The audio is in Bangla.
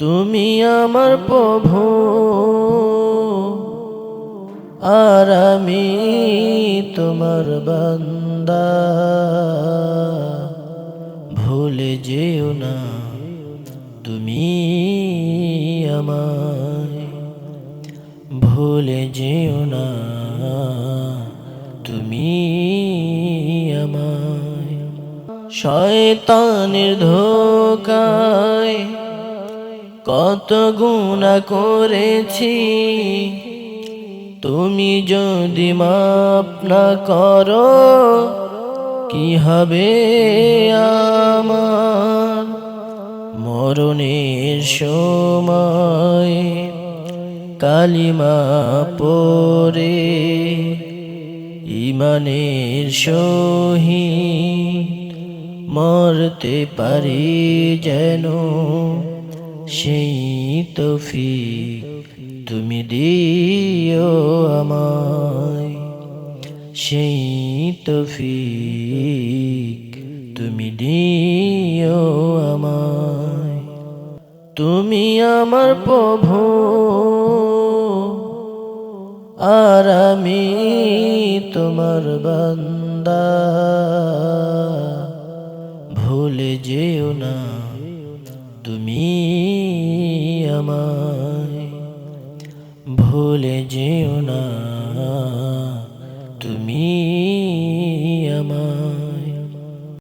তুমি আমার প্রভু, আর আমি তোমার বান্দা। ভুলে যেও না তুমি আমায়। ভুলে যেও না তুমি আমায়। শয়তানের ধোকায় কত গুণা করেছি। তুমি যদি মাপ না করো, কি হবে আমার? মরণের সময় কালিমা পরে ইমানের সহিত মরতে পারি যেন। সেই তৌফিক তুমি দিও আমায়। সেই তৌফিক তুমি দিও আমায়। তুমি আমার প্রভু আর আমি তোমার বান্দা। ভুলে যেও না তুমি আমায় ভুলে যেও না। তুমি আমায়